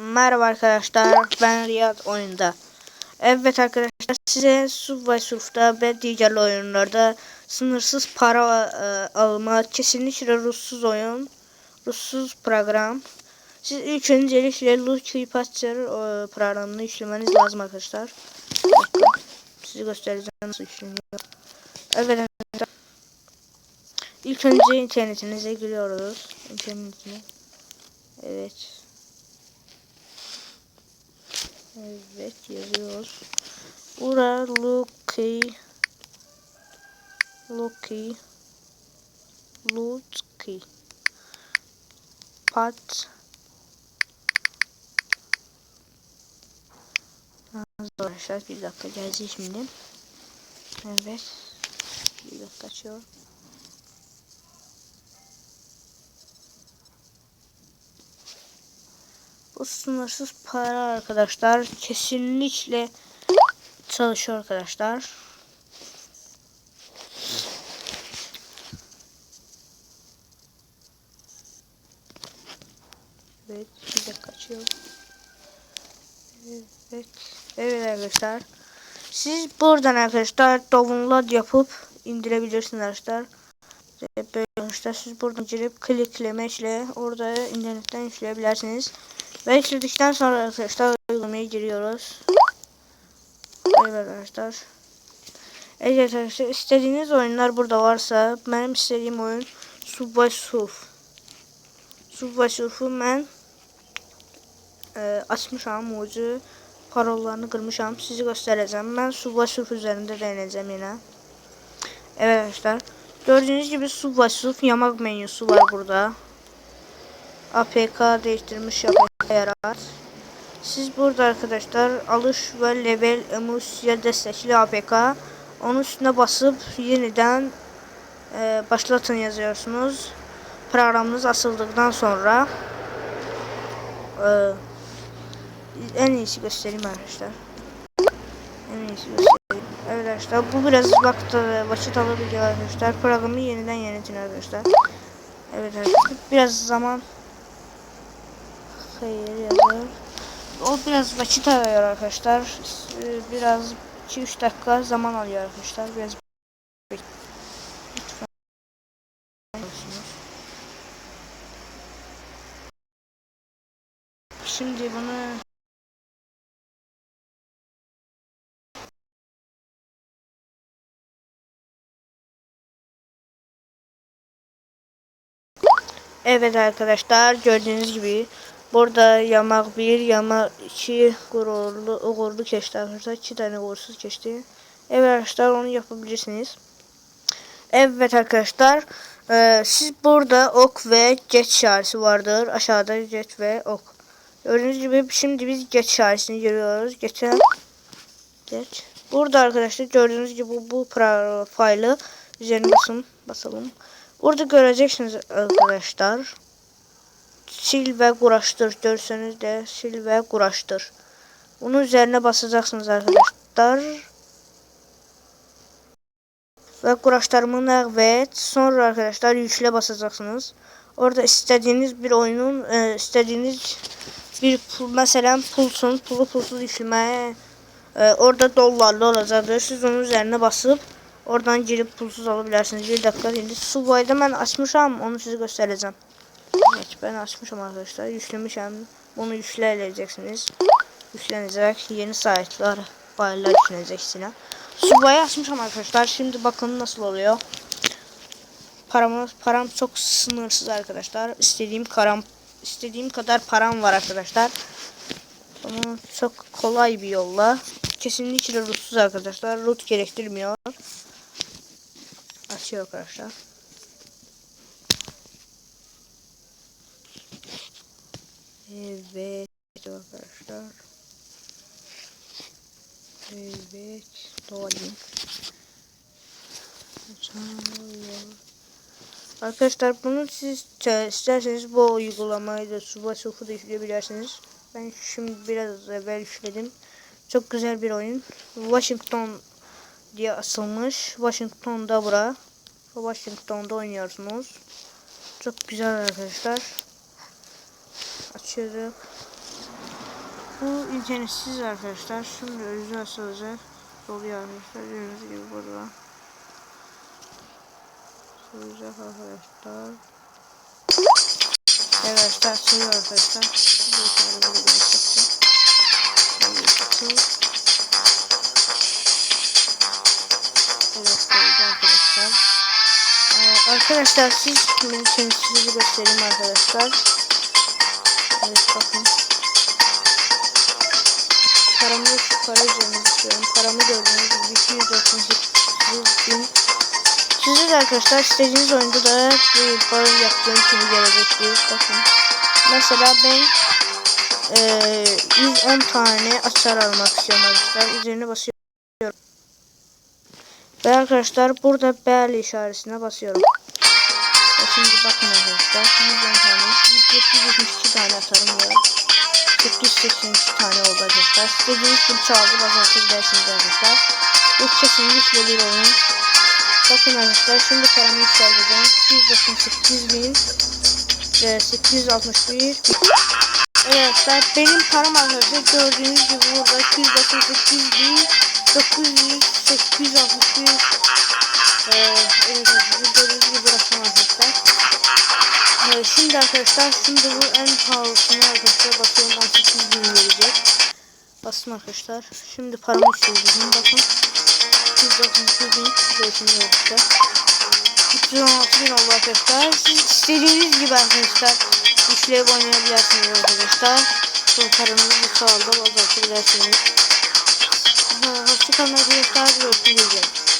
Merhaba arkadaşlar, ben Riyad oyunda. Evet arkadaşlar, size Subway Surf'ta ve diğer oyunlarda sınırsız para e, alma, kesinlikle ruhsuz oyun, ruhsuz program. Siz ilk öncelikle Lucky Patcher e, programını işlemeniz lazım arkadaşlar. Size göstereceğim nasıl işleniyor. Evet arkadaşlar. İlk önce internetinize giriyoruz. İnternetine. Evet. Evet yazıyoruz. Ura Lucky Lucky Lucky Pat Arkadaşlar bir dakika gelecek şimdi. Evet. Bir dakika açıyor. Bu sınırsız para arkadaşlar kesinlikle çalışıyor arkadaşlar. Evet bir dakika açıyor. Evet. Evet arkadaşlar. Siz buradan arkadaşlar download yapıp indirebilirsiniz arkadaşlar. Böyle arkadaşlar siz buradan girip kliklemekle orada internetten yükleyebilirsiniz. Ve yükledikten sonra arkadaşlar uygulamaya giriyoruz. Evet arkadaşlar. Evet arkadaşlar istediğiniz oyunlar burada varsa benim istediğim oyun Subway Surf. Subway Surf'u ben e, açmışam mucu parollarını kırmışam sizi göstereceğim. Ben Subway Surf üzerinde deneyeceğim yine. Evet arkadaşlar. Gördüğünüz gibi Subway Surf yamak menüsü var burada. APK değiştirmiş APK yarat. Siz burada arkadaşlar alış ve level emulsiya destekli APK. Onun üstüne basıp yeniden e, başlatın yazıyorsunuz. Programınız asıldıktan sonra e, en iyisi göstereyim arkadaşlar. En iyisi göstereyim. Evet arkadaşlar bu biraz vakit, vakit alabiliyor arkadaşlar. Programı yeniden yönetin arkadaşlar. Evet arkadaşlar biraz zaman hayır yazar. O biraz vakit alıyor arkadaşlar. Ee, Biraz 2-3 dakika zaman alıyor arkadaşlar. Biraz Şimdi bunu Evet arkadaşlar gördüğünüz gibi burada yamak 1, yamak 2 gururlu, uğurlu geçti arkadaşlar. 2 tane uğursuz geçti. Evet arkadaşlar onu yapabilirsiniz. Evet arkadaşlar e, siz burada ok ve geç işareti vardır. Aşağıda geç ve ok. Gördüğünüz gibi şimdi biz geç işaretini görüyoruz. Geçen geç. Burada arkadaşlar gördüğünüz gibi bu, faylı üzerine basalım. Burada göreceksiniz arkadaşlar. Sil ve kuraştır. Görseniz de sil ve kuraştır. Bunun üzerine basacaksınız arkadaşlar. Ve kuraşlarımı evet. Sonra arkadaşlar yükle basacaksınız. Orada istediğiniz bir oyunun e, istediğiniz bir pul mesela pulsun pulu pulsuz yüklemeye e, orada dolarlı olacaktır. Siz onun üzerine basıp Oradan girip pulsuz alabilirsiniz. Bir dakika şimdi Subway'da ben açmışam. Onu size göstereceğim. Evet ben açmışım arkadaşlar. Yüklemişim. Bunu yükleyebileceksiniz. Yüklenecek. Yeni saytlar faylar yüklenecek içine. Subway'ı açmışım arkadaşlar. Şimdi bakın nasıl oluyor. Param, param çok sınırsız arkadaşlar. İstediğim karam istediğim kadar param var arkadaşlar. Ama çok kolay bir yolla. Kesinlikle rootsuz arkadaşlar. Root gerektirmiyor açıyor arkadaşlar. Evet arkadaşlar. Evet dolayım. Arkadaşlar bunu siz isterseniz bu uygulamayı da suba sofu da yükleyebilirsiniz. Ben şimdi biraz evvel yükledim. Çok güzel bir oyun. Washington diye asılmış. Washington'da bura. Washington'da oynuyorsunuz. Çok güzel arkadaşlar. Açıyoruz. Bu internetsiz arkadaşlar. Şimdi özü asılacak. Doluyor arkadaşlar. Gördüğünüz gibi burada. Sığacak arkadaşlar. Evet arkadaşlar sığıyor arkadaşlar. Bir tane böyle çıktı. Evet arkadaşlar. Ee, arkadaşlar siz benim kendinizi göstereyim arkadaşlar. Evet bakın. Paramı para üzerine istiyorum. Paramı gördüğünüz gibi 298 bin. Size de arkadaşlar istediğiniz oyunda da bu para yaptığım gibi gelecektir. Bakın. Mesela ben eee 110 tane açar almak istiyorum arkadaşlar. Üzerine basıyorum. Ve arkadaşlar burada bel işaretine basıyorum. Ve şimdi bakın arkadaşlar. 110 tane. 772 tane atarım ya. 882 tane oldu arkadaşlar. İstediğiniz gibi çaldı bazı dersiniz arkadaşlar. Bu kesinlikle bir oyun. Bakın arkadaşlar şimdi paramı yükselteceğim. 298 bin ve 861 Evet arkadaşlar benim param arkadaşlar gördüğünüz gibi burada 298 bin 900 861 ee, gördüğünüz gibi rakam arkadaşlar. Evet, şimdi arkadaşlar şimdi bu en pahalısını arkadaşlar bakıyorum 18 bin verecek. Bastım arkadaşlar. Şimdi paramı yükselteceğim bakın. 192 bin değişim arkadaşlar. 316 bin oldu arkadaşlar. Siz istediğiniz gibi arkadaşlar işlev oynayabilirsiniz arkadaşlar. Bu paranızı sağlıda azaltabilirsiniz. Hoşçakalın arkadaşlar. Görüşmek üzere.